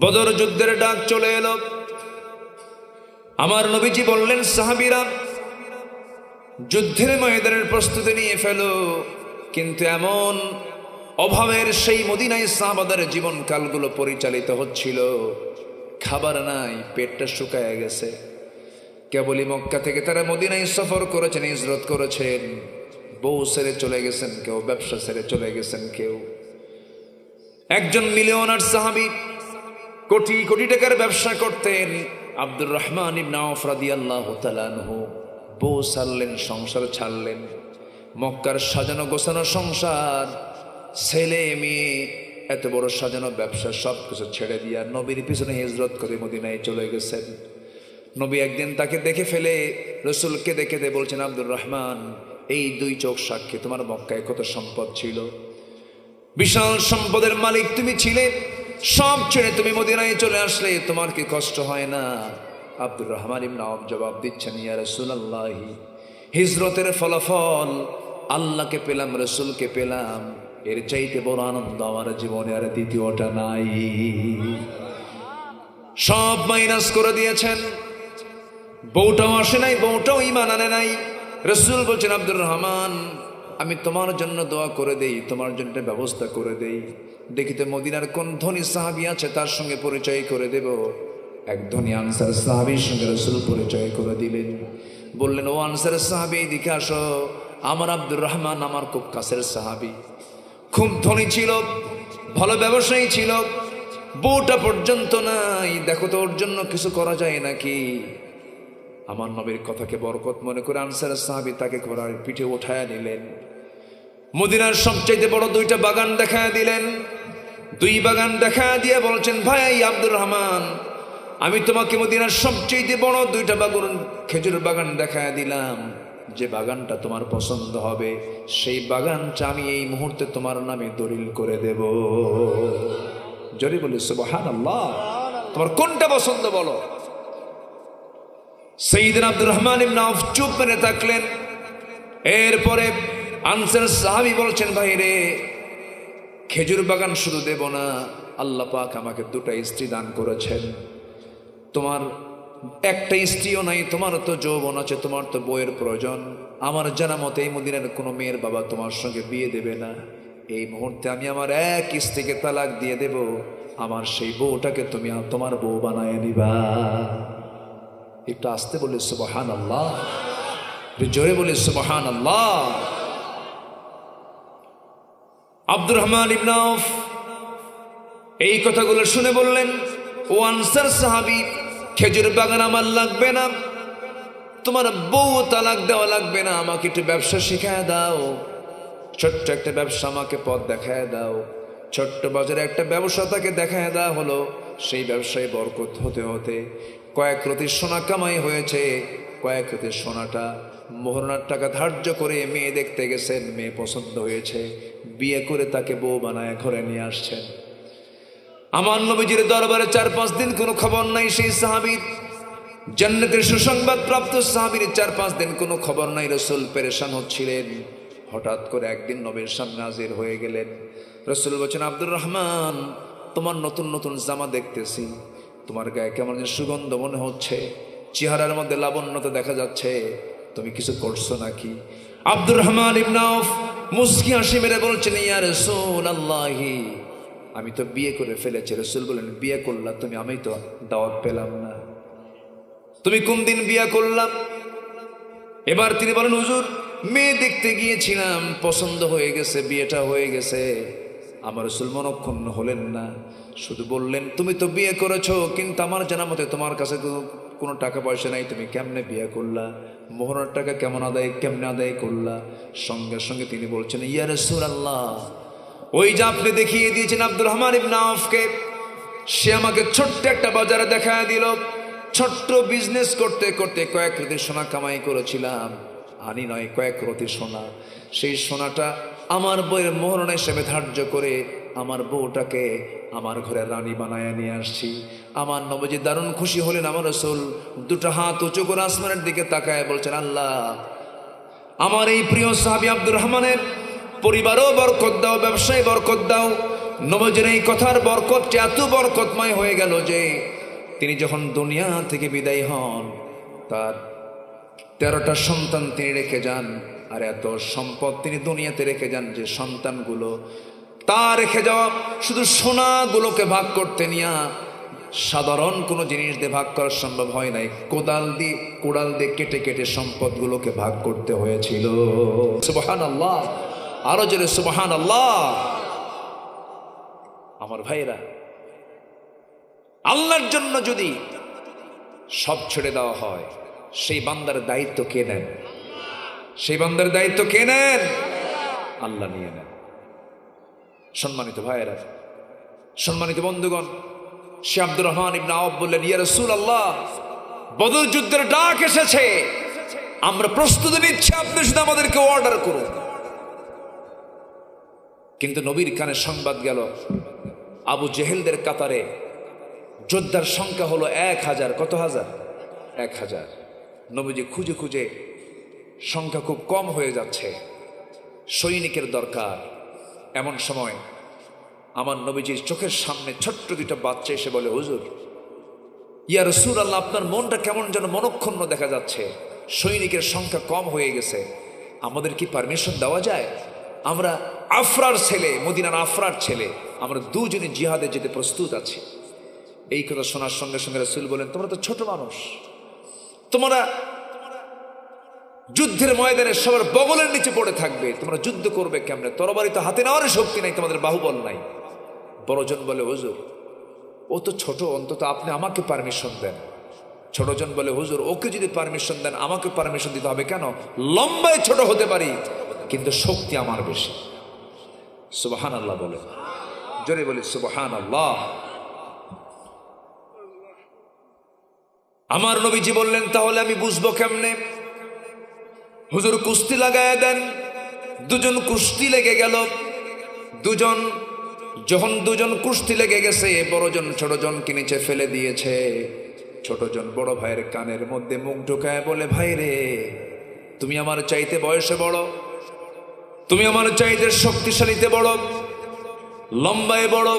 বদর যুদ্ধের ডাক চলে এলো। আমার নবীজি বললেন, সাহাবিরা, যুদ্ধের ময়দানের প্রস্তুতি নিয়ে ফেলো। কিন্তু এমন অভাবের সেই মদিনায় সাহাবাদের জীবনকালগুলো পরিচালিত হচ্ছিল। খাবার নাই, পেটটা শুকায় গেছে। কেবলই মক্কা থেকে তারা মদিনায় সফর করেছেন ইজরত করেছেন। বউ সেরে চলে গেছেন কেউ, ব্যবসা সেরে চলে গেছেন কেউ। একজন মিলিয়নার সাহাবি কোটি কোটি টাকার ব্যবসা করতেন আব্দুর রহমান ইবনা তাআলাহু বউ ছাড়লেন, সংসার ছাড়লেন, মক্কার সাজানো গোছানো সংসার, ছেলে মেয়ে, এত বড় সাজানো ব্যবসা সব কিছু ছেড়ে দিয়া নবীর পিছনে হিজরত করে মদিনায় চলে গেছেন। নবী একদিন তাকে দেখে ফেলে, রসুলকে দেখে দে বলছেন, আব্দুর রহমান, এই দুই চোখ সাক্ষী, তোমার মক্কায় কত সম্পদ ছিল? বিশাল সম্পদের মালিক তুমি ছিলে। সব ছেড়ে তুমি মদিনায় চলে আসলে, তোমার কি কষ্ট হয় না? আব্দুর রহমান আওফ জবাব দিচ্ছেন, ইয়া রাসূলুল্লাহি, হিজরতের ফলাফল, আল্লাহকে পেলাম, রসুলকে পেলাম, এর চাইতে বড় আনন্দ আমার জীবনে আর দ্বিতীয়টা নাই। সব মাইনাস করে দিয়েছেন। বউটাও আসে নাই, বউটাও ইমান আনে নাই। রসুল বলছেন, আব্দুর রহমান আমি তোমার জন্য দোয়া করে দেই, তোমার জন্য ব্যবস্থা করে দেই। দেখিতে মদিনার কোন ধনী সাহাবি আছে, তার সঙ্গে পরিচয় করে দেব। এক ধনী আনসার সাহাবির সঙ্গে রসুল পরিচয় করে দিলেন। বললেন, ও আনসার সাহাবি, এদিকে আসো। আমার আব্দুর রহমান আমার খুব কাছের সাহাবি। খুব ধনী ছিল, ভালো ব্যবসায়ী ছিল। বউটা পর্যন্ত নাই। দেখো তো, ওর জন্য কিছু করা যায় নাকি? আমার নবীর কথাকে বরকত মনে করে আনসার সাহাবি তাকে ঘোড়ার পিঠে উঠায় নিলেন। মদিনার সবচাইতে বড় দুইটা বাগান দেখা দিলেন। দুই বাগান দেখা দিয়ে বলছেন, ভাই, আব্দুর রহমান, আমি তোমাকে মদিনার সবচেয়ে বড় দুইটা বাগান খেজুর বাগান দেখায় দিলাম। যে বাগানটা তোমার পছন্দ হবে, সেই বাগানটা আমি এই মুহূর্তে তোমার নামে দলিল করে দেব। জরি বলি সুবহান আল্লাহ তোমার কোনটা পছন্দ বলো? সঈদিন আব্দুর রহমান ইবনে আউফ চুপ মেরে থাকলেন। এরপরে আনসার সাহাবি বলছেন ভাই রে খেজুর বাগান শুধু দেব না, আল্লাহ পাক আমাকে দুটা স্ত্রী দান করেছেন। তোমার একটা স্ত্রীও নাই, তোমার তো যৌবন আছে, তোমার তো বইয়ের প্রয়োজন। আমার জানা মতে এই মদিনের কোনো মেয়ের বাবা তোমার সঙ্গে বিয়ে দেবে না। এই মুহূর্তে আমি আমার এক স্ত্রীকে তালাক দিয়ে দেব। আমার সেই বউটাকে তুমি তোমার বউ বানায় নিবা। একটু আসতে বলে সুবহান আল্লাহ জোরে বলে সুবহান আল্লাহ আব্দুর রহমান ইবনাফ এই কথাগুলো শুনে বললেন, ও আনসার সাহাবি, খেজুর বাগান আমার লাগবে না। তোমার বউ তালাক দেওয়া লাগবে না, আমাকে একটু ব্যবসা শিখায় দাও। ছোট্ট একটা ব্যবসা আমাকে পথ দেখায় দাও। ছোট্ট বাজারে একটা ব্যবসা তাকে দেখায় দেওয়া হলো। সেই ব্যবসায় বরকত হতে হতে কয়েক রতি সোনা কামাই হয়েছে। কয়েক রতি সোনাটা মোহরনার টাকা ধার্য করে মেয়ে দেখতে গেছেন, মেয়ে পছন্দ হয়েছে। বিয়ে করে তাকে বউ বানায়, ঘরে নিয়ে আসছেন। আমার নবীজির দরবারে চার পাঁচ দিন কোনো খবর নাই সেই সাহাবির। জান্নাতের সুসংবাদ প্রাপ্ত সাহাবির চার পাঁচ দিন কোনো খবর নাই, রসুল পেরেশান হচ্ছিলেন। হঠাৎ করে একদিন নবীর সামনে হাজির হয়ে গেলেন। রসুল বলছেন, আব্দুর রহমান, তোমার নতুন নতুন জামা দেখতেছি। তোমার গায়ে কেমন সুগন্ধ মনে হচ্ছে। চেহারার মধ্যে লাবণ্যতা দেখা যাচ্ছে। তুমি কিছু করছ নাকি? আব্দুর রহমান ইবনাফ মুসকি হাসি মেরে বলছেন, ইয়া রসুল আল্লাহি আমি তো বিয়ে করে ফেলেছি। রসুল বলেন, বিয়ে করলাম তুমি আমি তো দাওয়াত পেলাম না। তুমি কোন দিন বিয়ে করলাম এবার তিনি বলেন, হুজুর, মেয়ে দেখতে গিয়েছিলাম, পছন্দ হয়ে গেছে, বিয়েটা হয়ে গেছে। আমার রসুল মনক্ষণ হলেন না। শুধু বললেন, তুমি তো বিয়ে করেছ, কিন্তু আমার জানা মতে তোমার কাছে কোনো টাকা পয়সা নাই, তুমি কেমনে বিয়ে করলা? মোহরের টাকা কেমন আদায়, কেমনে আদায় করলা? সঙ্গে সঙ্গে তিনি বলছেন, ইয়া সুর আল্লাহ ওই যে আপনি দেখিয়ে দিয়েছেন আব্দুর রহমান ইবনাফকে সে আমাকে ছোট্ট একটা বাজারে দেখা দিল। ছোট্ট বিজনেস করতে করতে কয়েক রতি সোনা কামাই করেছিলাম। আনি নয়, কয়েক রতি সোনা। সেই সোনাটা আমার বইয়ের মোহরণ হিসেবে ধার্য করে আমার বউটাকে আমার ঘরে রানী বানায় নিয়ে আসছি। আমার নবজি দারুণ খুশি হলেন আমার রসুল। দুটো হাত উঁচু করে আসমানের দিকে তাকায় বলছেন, আল্লাহ, আমার এই প্রিয় সাহাবি আব্দুর রহমানের পরিবারও বরকত দাও, ব্যবসায় বরকত দাও। নবজের এই কথার বরকতটি এত বরকতময় হয়ে গেল যে তিনি যখন দুনিয়া থেকে বিদায় হন, তার তেরোটা সন্তান তিনি রেখে যান। আর এত সম্পদ তিনি দুনিয়াতে রেখে যান যে সন্তানগুলো তা রেখে যাওয়া শুধু সোনাগুলোকে ভাগ করতে নিয়া সাধারণ কোনো জিনিস দিয়ে ভাগ করা সম্ভব হয় নাই। কোদাল দিয়ে কোদাল দিয়ে কেটে কেটে সম্পদগুলোকে ভাগ করতে হয়েছিল। সুবহান আল্লাহ আরও জোরে সুবহান আল্লাহ আমার ভাইরা আল্লাহর জন্য যদি সব ছেড়ে দেওয়া হয়, সেই বান্দার দায়িত্ব কে নেন? সেই বান্দার দায়িত্ব কে নেন? আল্লাহ নিয়ে নেন। সম্মানিত ভাইয়েরা, সম্মানিত বন্ধুগণ সে আব্দুর রহমান ইবনা আওয়াব বললেন, ইয়া রাসূল আল্লাহ বদর যুদ্ধের ডাক এসেছে। আমরা প্রস্তুতি নিচ্ছি, আপনি শুধু আমাদেরকে অর্ডার করুন। কিন্তু নবীর কানে সংবাদ গেল, আবু জেহেলদের কাতারে যোদ্ধার সংখ্যা হলো এক হাজার, কত হাজার? এক হাজার। নবীজি খুঁজে খুঁজে সংখ্যা খুব কম হয়ে যাচ্ছে। সৈনিকের দরকার। এমন সময় আমার নবীজির চোখের সামনে ছোট্ট দুইটা বাচ্চা এসে বলে, হুজুর, ইয়া রসুল আল্লাহ আপনার মনটা কেমন যেন মনক্ষুণ্ণ দেখা যাচ্ছে। সৈনিকের সংখ্যা কম হয়ে গেছে। আমাদের কি পারমিশন দেওয়া যায়? আমরা আফরার ছেলে, মদিনার আফরার ছেলে। আমরা দুজনে জিহাদে যেতে প্রস্তুত আছি। এই কথা শোনার সঙ্গে সঙ্গে রসুল বলেন, তোমরা তো ছোট মানুষ। তোমরা যুদ্ধের ময়দানে সবার বগলের নিচে পড়ে থাকবে। তোমরা যুদ্ধ করবে কেমনে? তরবারি তো হাতে নেওয়ার শক্তি নাই, তোমাদের বাহুবল নাই। বড়জন বলে, হুজুর, ও তো ছোট, অন্তত আপনি আমাকে পারমিশন দেন। ছোটজন বলে, হুজুর, ওকে যদি পারমিশন দেন, আমাকে পারমিশন দিতে হবে কেন? লম্বায় ছোট হতে পারি, কিন্তু শক্তি আমার বেশি। সুবাহান আল্লাহ বলে। জোরে বলি সুবাহান আল্লাহ আমার নবীজি বললেন, তাহলে আমি বুঝব কেমনে? হুজুর কুস্তি লাগায় দেন। দুজন কুস্তি লেগে গেল। দুজন, যখন দুজন কুস্তি লেগে গেছে, বড়জন ছোটজনকে নিচে ফেলে দিয়েছে। ছোটজন বড় ভাইয়ের কানের মধ্যে মুখ ঢুকায় বলে, ভাই রে, তুমি আমার চাইতে বয়সে বড়। তুমি আমার চাইতে শক্তিশালীতে বড়। লম্বায় বড়।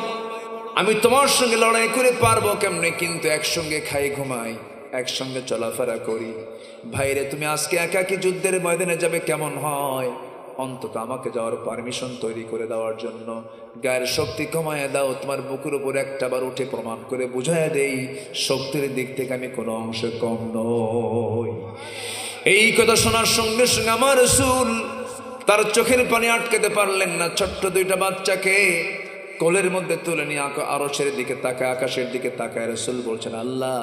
আমি তোমার সঙ্গে লড়াই করে পারব কেমনে? কিন্তু একসঙ্গে খাই, ঘুমাই। একসঙ্গে চলাফেরা করি। ভাইরে, তুমি আজকে একাকি যুদ্ধের ময়দানে যাবে কেমন হয়? অন্তত আমাকে যাওয়ার পারমিশন তৈরি করে দেওয়ার জন্য। গায়ের শক্তি কমায় দাও, তোমার বুকের উপর একটা বার উঠে প্রমাণ করে বুঝায় দেই, শক্তির দিক থেকে আমি কোনো অংশ কম নই। এই কথা শোনার সঙ্গে সঙ্গে আমার রসুল তার চোখের পানি আটকাতে পারলেন না। ছোট্ট দুইটা বাচ্চাকে কোলের মধ্যে তুলে নিয়ে আরও আরসের দিকে তাকায়, আকাশের দিকে তাকায় রসুল বলছেন, আল্লাহ,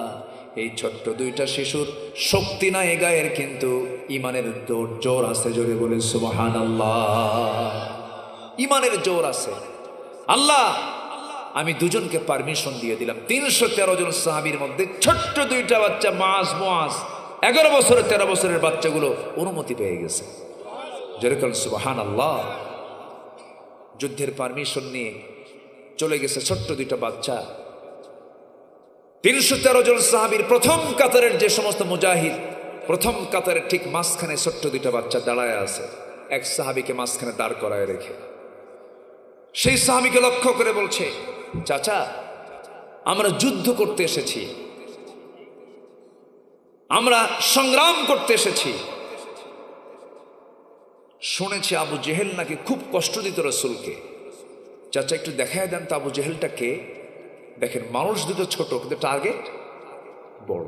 এই ছোট্ট দুইটা শিশুর শক্তি নাই গায়ের, কিন্তু ইমানের জোর জোর আছে জোরে বলে সুবাহান আল্লাহ ইমানের জোর আছে। আল্লাহ, আমি দুজনকে পারমিশন দিয়ে দিলাম। তিনশো তেরো জন সাহাবির মধ্যে ছোট্ট দুইটা বাচ্চা, মাস মাস, এগারো বছরের, তেরো বছরের বাচ্চাগুলো অনুমতি পেয়ে গেছে। যেরকম সুবাহান আল্লাহ যুদ্ধের পারমিশন নিয়ে চলে গেছে ছোট্ট দুইটা বাচ্চা। তিনশো তেরো জন সাহাবির প্রথম কাতারের যে সমস্ত মুজাহিদ, প্রথম কাতারের ঠিক মাঝখানে ছোট্ট দুইটা বাচ্চা দাঁড়ায় আছে। এক সাহাবিকে মাঝখানে দাঁড় করায় রেখে। সেই সাহাবিকে লক্ষ্য করে বলছে, চাচা, আমরা যুদ্ধ করতে এসেছি। আমরা সংগ্রাম করতে এসেছি। শুনেছি আবু জেহেল নাকি খুব কষ্ট দিত রসুলকে। চাচা একটু দেখায় দেন তো আবু জেহেলটা কে দেখেন, মানুষ দুটো ছোট, কিন্তু টার্গেট বড়।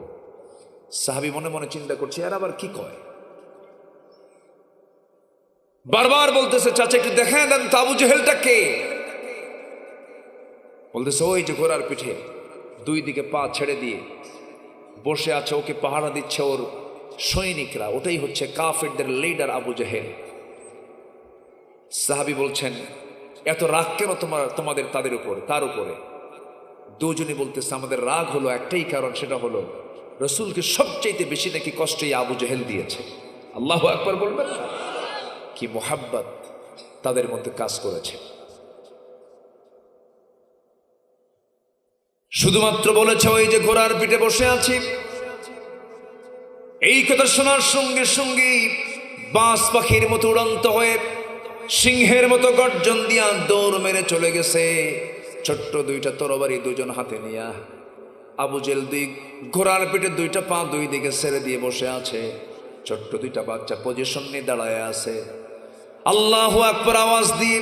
সাহাবি মনে মনে চিন্তা করছে আর আবার কি কয়? বারবার বলতেছে, চাচা একটু দেখায় দেন তো আবু জেহেলটা কে বলতেছে, ওই যে ঘোড়ার পিঠে, দুই দিকে পা ছেড়ে দিয়ে বসে আছে, ওকে পাহারা দিচ্ছে ওর সৈনিকরা। ওটাই হচ্ছে কাফেরদের লিডার আবু জেহেল। সাহাবি বলছেন এত রাগ কেন তোমার, তোমাদের, তাদের উপর তার উপরে? দুজনে বলতেছে, আমাদের রাগ হলো একটাই কারণ, সেটা হলো রসুলকে সবচাইতে বেশি নাকি কষ্ট আবু জেহেল দিয়েছে। আল্লাহ একবার বলবেন কি মোহাব্বত তাদের মধ্যে কাজ করেছে। শুধুমাত্র বলেছে, ওই যে ঘোড়ার পিঠে বসে আছি। এই কথা শোনার সঙ্গে সঙ্গে বাঁশ পাখির মতো উড়ন্ত হয়ে সিংহের মতো গর্জন দিয়া দৌড় মেরে চলে গেছে। ছোট্ট দুইটা তরবারি দুজন হাতে নিয়া। আবু জেল দুই ঘোড়ার পিঠে দুইটা পা দুই দিকে ছেড়ে দিয়ে বসে আছে। ছোট্ট দুইটা বাচ্চা পজিশন নিয়ে দাঁড়ায় আছে। আল্লাহ আকবর আওয়াজ দিয়ে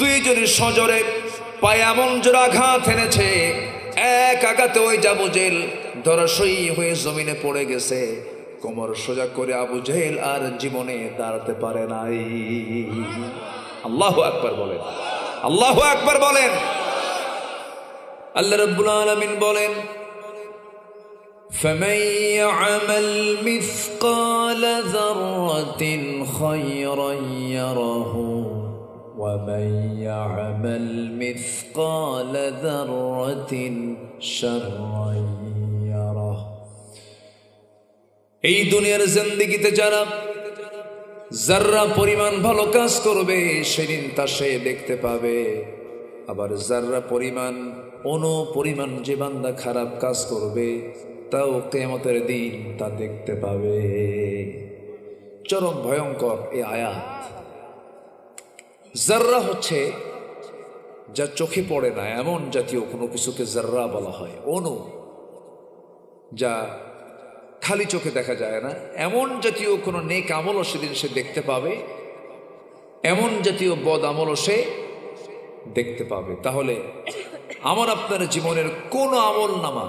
দুইজনের সজরে পায়ে এমন জোর আঘাত এনেছে, এক আঘাতে ওই যাব জেল ধরাশয়ী হয়ে জমিনে পড়ে গেছে। কোমর সোজা করে আবু জেল আর জীবনে দাঁড়াতে পারে নাই আল্লাহ আকবার বলেন আল্লাহ আকবার বলেন আল্লাহ রব্বুল আলমিন বলেন فمن يعمل مثقال ذرة خيرا يره ومن يعمل مثقال ذرة شرا এই দুনিয়ার জিন্দিগিতে যারা যার্রা পরিমাণ ভালো কাজ করবে, সেদিন তা সে দেখতে পাবে। আবার যার্রা পরিমাণ অনু পরিমাণ যে বান্দা খারাপ কাজ করবে, তাও কেমতের দিন তা দেখতে পাবে। চরম ভয়ঙ্কর এই আয়াত। জাররা হচ্ছে, যা চোখে পড়ে না, এমন জাতীয় কোনো কিছুকে জাররা বলা হয়, অনু, যা খালি চোখে দেখা যায় না। এমন জাতীয় কোনো নেক আমলও সেদিন সে দেখতে পাবে। এমন জাতীয় বদ আমলও সে দেখতে পাবে। তাহলে আমার আপনার জীবনের কোনো আমল নামা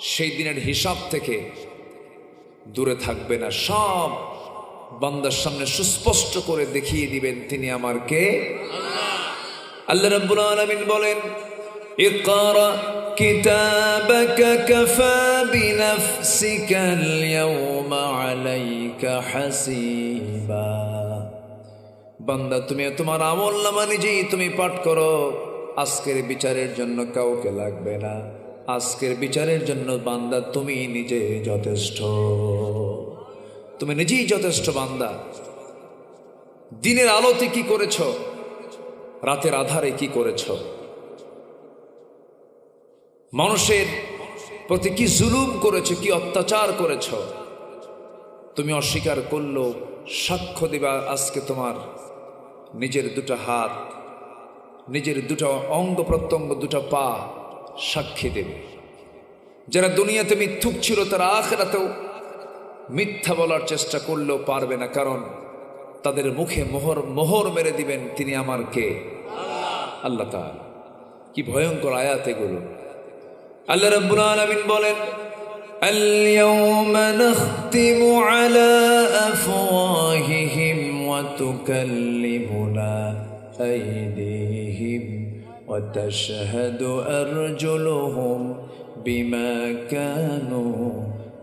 সেই দিনের হিসাব থেকে দূরে থাকবে না। সব বান্দার সামনে সুস্পষ্ট করে দেখিয়ে দিবেন তিনি আমারকে আল্লাহ। রব্বুল আলমিন বলেন كتابك كفى بنفسك اليوم عليك حسيبا বান্দা তুমি তোমার আমল নামা নিজেই তুমি পাঠ করো আজকের বিচারের জন্য কাউকে লাগবে না আজকের বিচারের জন্য বান্দা তুমি নিজে যথেষ্ট তুমি নিজেই যথেষ্ট বান্দা দিনের আলোতে কি করেছ রাতের আধারে কি করেছ মানুষের প্রতি কি জুলুম করেছ, কি অত্যাচার করেছ? তুমি অস্বীকার করল, সাক্ষ্য দিবা আজকে তোমার নিজের দুটো হাত, নিজের দুটো অঙ্গ প্রত্যঙ্গ, দুটো পা সাক্ষী দেবে। যারা দুনিয়াতে মিথ্যুক ছিল, তারা আখেরাতেও মিথ্যা বলার চেষ্টা করলেও পারবে না, কারণ তাদের মুখে মোহর মোহর মেরে দিবেন তিনি আমার কে? আল্লাহ কি ভয়ঙ্কর আয়াত এগুলো। আল্লাহ রাব্বুল আলামিন বলেন اليوم نختم على أفواههم وتكلمنا أيديهم وتشهد أرجلهم بما كانوا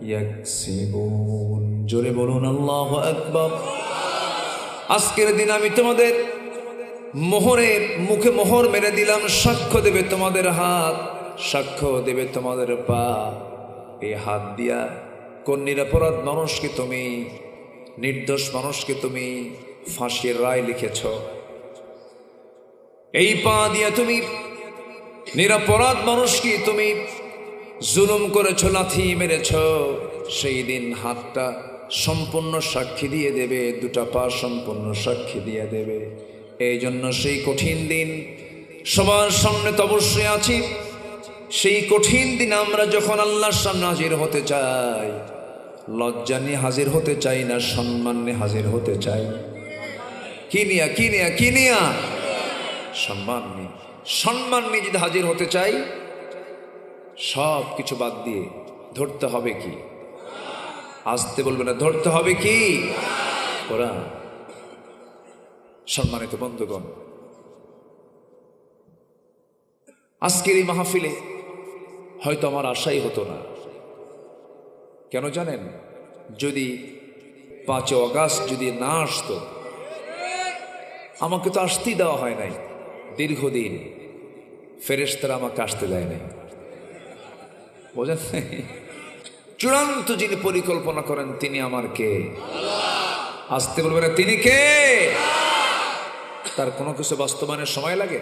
يكسبون জোরে বলুন আল্লাহ আকবর আজকের দিন আমি তোমাদের মোহরের মুখে মোহর মেরে দিলাম সাক্ষ্য দেবে তোমাদের হাত সাক্ষ্য দেবে তোমাদের পা। এই হাত দিয়া কোন নিরাপরাধ মানুষকে তুমি, নির্দোষ মানুষকে তুমি ফাঁসির রায় লিখেছ। এই পা দিয়া তুমি নিরাপরাধ মানুষকে তুমি জুলুম করেছ, লাথি মেরেছ, সেই দিন হাতটা সম্পূর্ণ সাক্ষী দিয়ে দেবে, দুটা পা সম্পূর্ণ সাক্ষী দিয়ে দেবে। এই জন্য সেই কঠিন দিন সবার সামনে তো অবশ্যই আছি। সেই কঠিন দিন আমরা যখন আল্লাহর সামনে হাজির হতে চাই, লজ্জা নিয়ে হাজির হতে চাই না সম্মান নিয়ে হাজির হতে চাই? কি নিয়া কি নিয়া কি নিয়া? সম্মান নিয়ে। সম্মান নিয়ে যদি হাজির হতে চাই, সব কিছু বাদ দিয়ে ধরতে হবে কি? আসতে বলবে না, ধরতে হবে কি? কোরআন। সম্মানিত বন্ধুগণ, আজকের এই মাহফিলে হয়তো আমার আশাই হতো না। কেন জানেন? যদি পাঁচ অগাস্ট যদি না আসতো, আমাকে তো আসতেই দেওয়া হয় নাই। দীর্ঘদিন ফেরেশতারা আমাকে আসতে দেয় নাই। বোঝেন? চূড়ান্ত যিনি পরিকল্পনা করেন, তিনি আমার কে? আসতে বলবে না, তিনি কে? তার কোনো কিছু বাস্তবায়নের সময় লাগে?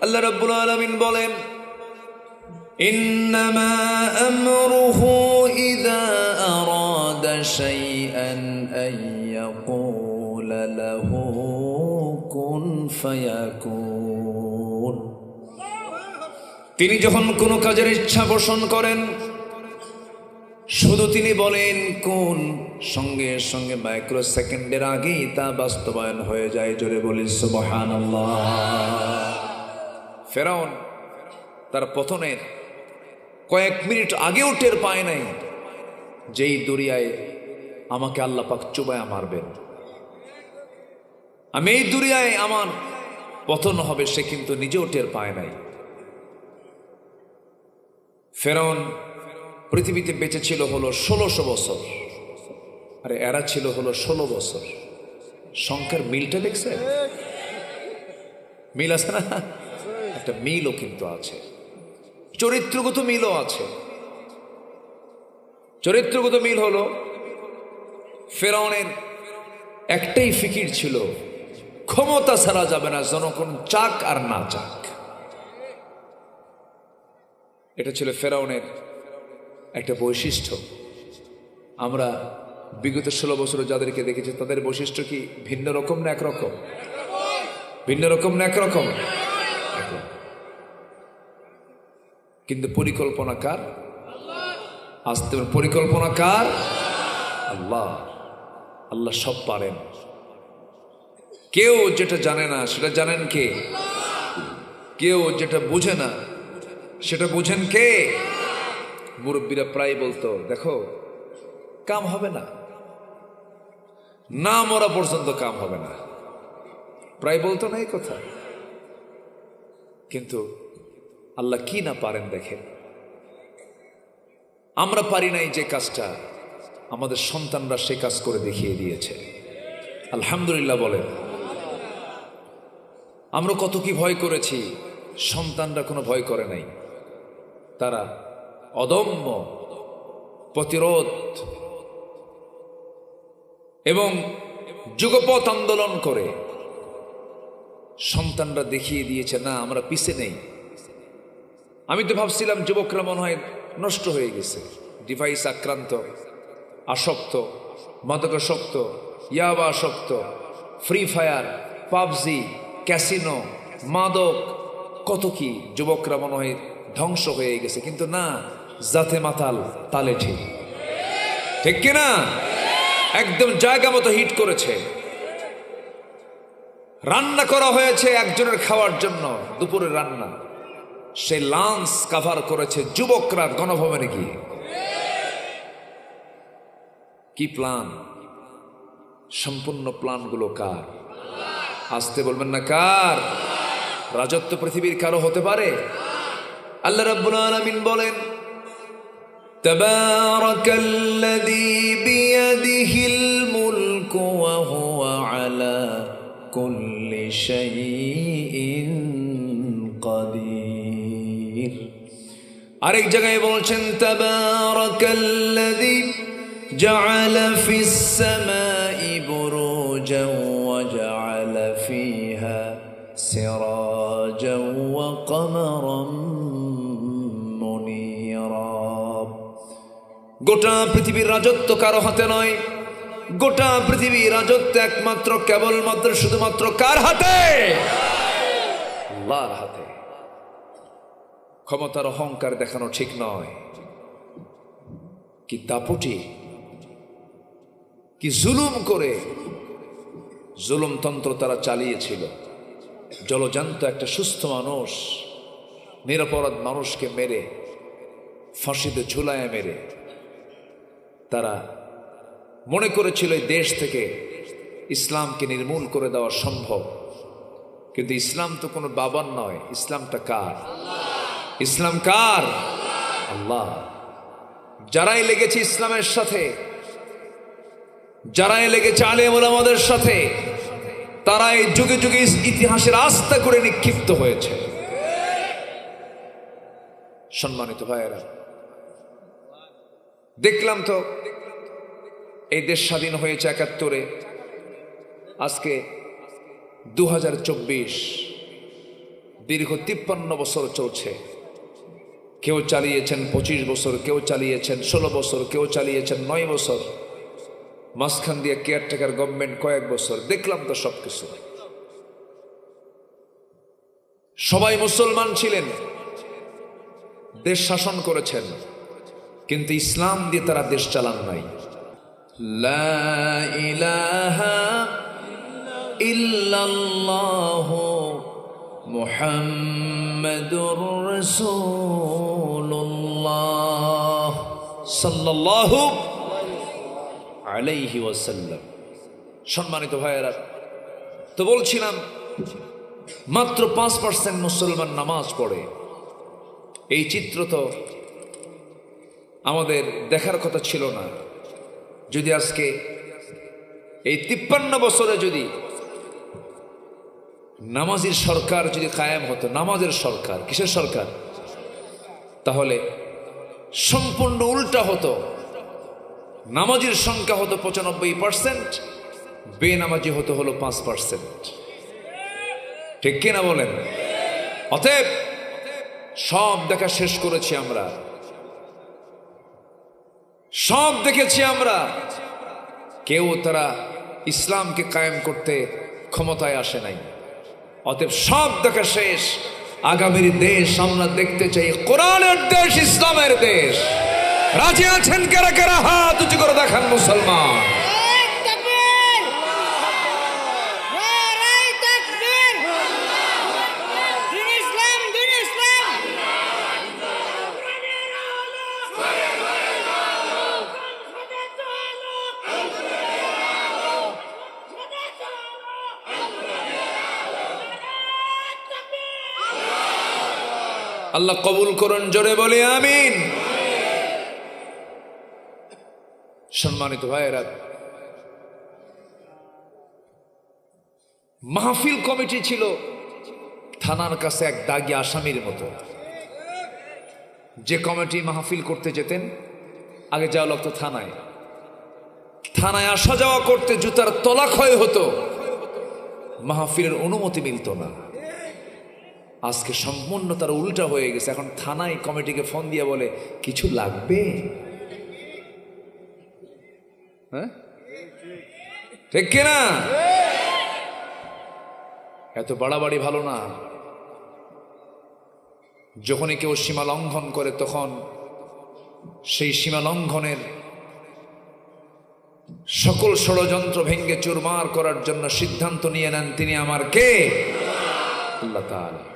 আল্লাহ রাব্বুল আলামিন বলেন إنما أمره إذا أراد شيئا أن يقول له فيكون তিনি যখন কোনো কাজের ইচ্ছা পোষণ করেন শুধু তিনি বলেন কোন সঙ্গে সঙ্গে মাইক্রো সেকেন্ডের আগেই তা বাস্তবায়ন হয়ে যায় জোরে বলি সুবহান ফেরাউন তার পতনের কয়েক মিনিট আগেও টের পায় নাই। যেই দরিয়ায় আমাকে আল্লাহ পাক চুবায়া মারবেন। আমি এই দুনিয়ায় আমার পতন হবে সে কিন্তু নিজেও টের পায় নাই। ফেরাউন পৃথিবীতে বেঁচে ছিল হলো ষোলোশো বছর। আরে এরা ছিল হলো ষোলো বছর। সংখ্যার মিলটা দেখছে মিল আছে না? একটা মিলও কিন্তু আছে। চরিত্রগত মিলও আছে। চরিত্রগত মিল হলো, ফেরাউনের একটাই ফিকির ছিল, ক্ষমতা ছাড়া যাবে না, জনগণ চাক আর না চাক। এটা ছিল ফেরাউনের একটা বৈশিষ্ট্য। আমরা বিগত ষোলো বছরে যাদেরকে দেখেছি, তাদের বৈশিষ্ট্য কি? ভিন্ন রকম না একরকম? ভিন্ন রকম না একরকম। কিন্তু পরিকল্পনা কার আসতে পরিকল্পনা কার আল্লাহ আল্লাহ সব পারেন। কেউ যেটা জানে না, সেটা জানেন কে? কেউ যেটা বুঝে না, সেটা বুঝেন কে? মুরব্বীরা প্রায় বলতো, দেখো, কাম হবে না। না মরা পর্যন্ত কাম হবে না। প্রায় বলতো না এই কথা। কিন্তু আল্লাহ কি না পারেন দেখেন। আমরা পারি নাই যে কাজটা, আমাদের সন্তানরা সে কাজ করে দেখিয়ে দিয়েছে। আলহামদুলিল্লাহ বলেন। আমরা কত কি ভয় করেছি, সন্তানরা কোনো ভয় করে নাই। তারা অদম্য প্রতিরোধ এবং যুগপথ আন্দোলন করে। সন্তানরা দেখিয়ে দিয়েছে, না, আমরা পিছে নেই। আমি তো ভাবছিলাম যুবকরা মনে হয় নষ্ট হয়ে গেছে। ডিভাইস আক্রান্ত, আসক্ত, মাদকাসক্ত, ইয়াবা আসক্ত ফ্রি ফায়ার পাবজি ক্যাসিনো মাদক, কত কি যুবকরা মনে হয় ধ্বংস হয়ে গেছে। কিন্তু না, জাতে মাতাল তালে ঠিক ঠিক কিনা একদম জায়গা মতো হিট করেছে। রান্না করা হয়েছে একজনের খাওয়ার জন্য দুপুরের রান্না। সে লাঞ্চ কাভার করেছে যুবকরা গণভবনে গিয়ে। কি প্লান সম্পূর্ণ প্লানগুলো কার? আসতে বলবেন না কার? রাজত্ব পৃথিবীর কারও হতে পারে? আল্লাহ রাব্বুল আলামিন বলেন, তাবারাকাল্লাযী বিয়াদিহিল মুলকু ওয়া হুয়া আলা কুল্লি শাইইন। আরেক জায়গায় বলছেন, তাবারাকাল্লাযী জাআলা ফিস সামাই বুরুজাও ওয়া জাআলা ফিহা সিরাজাও ওয়া কমারাম মুনীরা। গোটা পৃথিবীর রাজত্ব কারও হাতে নয়, গোটা পৃথিবী রাজত্ব একমাত্র কেবলমাত্র শুধুমাত্র কার হাতে? আল্লাহর হাতে। ক্ষমতার অহংকার দেখানো ঠিক নয়। কি দাপটি? কি জুলুম করে? জুলুমতন্ত্র তারা চালিয়েছিল। জলজান্ত একটা সুস্থ মানুষ, নিরপরাধ মানুষকে মেরে, ফাঁসিতে ঝুলায় মেরে। তারা মনে করেছিল এই দেশ থেকে ইসলামকে নির্মূল করে দেওয়া সম্ভব। কিন্তু ইসলাম তো কোনো বাবার নয়, ইসলামটা কার? ইসলাম কার? আল্লাহ। যারাই লেগেছে ইসলামের সাথে, যারাই লেগেছে আলেমুল আমাদের সাথে, তারাই যুগে যুগে ইতিহাসের আস্থা করে নিক্ষিপ্ত হয়েছে। সম্মানিত ভাইয়েরা, দেখলাম তো এই দেশ স্বাধীন হয়েছে একাত্তরে, আজকে দু হাজার চব্বিশ, দীর্ঘ তিপ্পান্ন বছর চলছে। কেউ চালিয়েছেন পঁচিশ বছর, কেউ চালিয়েছেন ষোলো বছর, কেউ চালিয়েছেন নয় বছর। মাঝখান দিয়ে কেয়ারটেকার গভর্নমেন্ট কয়েক বছর। দেখলাম তো সব কিছু সবাই মুসলমান ছিলেন। দেশ শাসন করেছেন। কিন্তু ইসলাম দিয়ে তারা দেশ চালান নাই। لا মুহাম্মাদুর রাসূলুল্লাহ সাল্লাল্লাহু আলাইহি ওয়াসাল্লাম। সম্মানিত ভাইয়েরা, তো বলছিলাম, মাত্র পাঁচ পার্সেন্ট মুসলমান নামাজ পড়ে। এই চিত্র তো আমাদের দেখার কথা ছিল না। যদি আজকে এই তিপ্পান্ন বছরে যদি নামাজির সরকার যদি কায়েম হতো, নামাজের সরকার, কিসের সরকার? তাহলে সম্পূর্ণ উল্টা হতো। নামাজির সংখ্যা হতো পঁচানব্বই পার্সেন্ট বেনামাজি হতো হলো পাঁচ পার্সেন্ট ঠিক কিনা বলেন? অতএব সব দেখা শেষ করেছি আমরা। সব দেখেছি আমরা। কেউ তারা ইসলামকে কায়েম করতে ক্ষমতায় আসে নাই। অতএব সব দেখা শেষ। আগামীর দেশ আমরা দেখতে চাই। কোরআনের দেশ, ইসলামের দেশ। রাজি আছেন কারা কারা? হাত উঁচু করে দেখান মুসলমান। আল্লাহ কবুল করুন, জোরে বলে, আমিন। সম্মানিত ভাইয়েরা, মাহফিল কমিটি ছিল থানার কাছে এক দাগি আসামির মতো। যে কমিটি মাহফিল করতে যেতেন, আগে যাওয়া লাগতো থানায়। থানায় আসা যাওয়া করতে জুতার তলা ক্ষয় হতো। মাহফিলের অনুমতি মিলত না। আজকে সম্পূর্ণ তার উল্টা হয়ে গেছে। এখন থানায় কমিটিকে ফোন দিয়ে বলে, কিছু লাগবে? হ্যাঁ? ঠিক কিনা? এত বাড়াবাড়ি ভালো না। যখনই কেউ সীমা লঙ্ঘন করে, তখন সেই সীমা লঙ্ঘনের সকল ষড়যন্ত্র ভেঙ্গে চুরমার করার জন্য সিদ্ধান্ত নিয়ে নেন তিনি আমার কে? আল্লাহ তাআলা।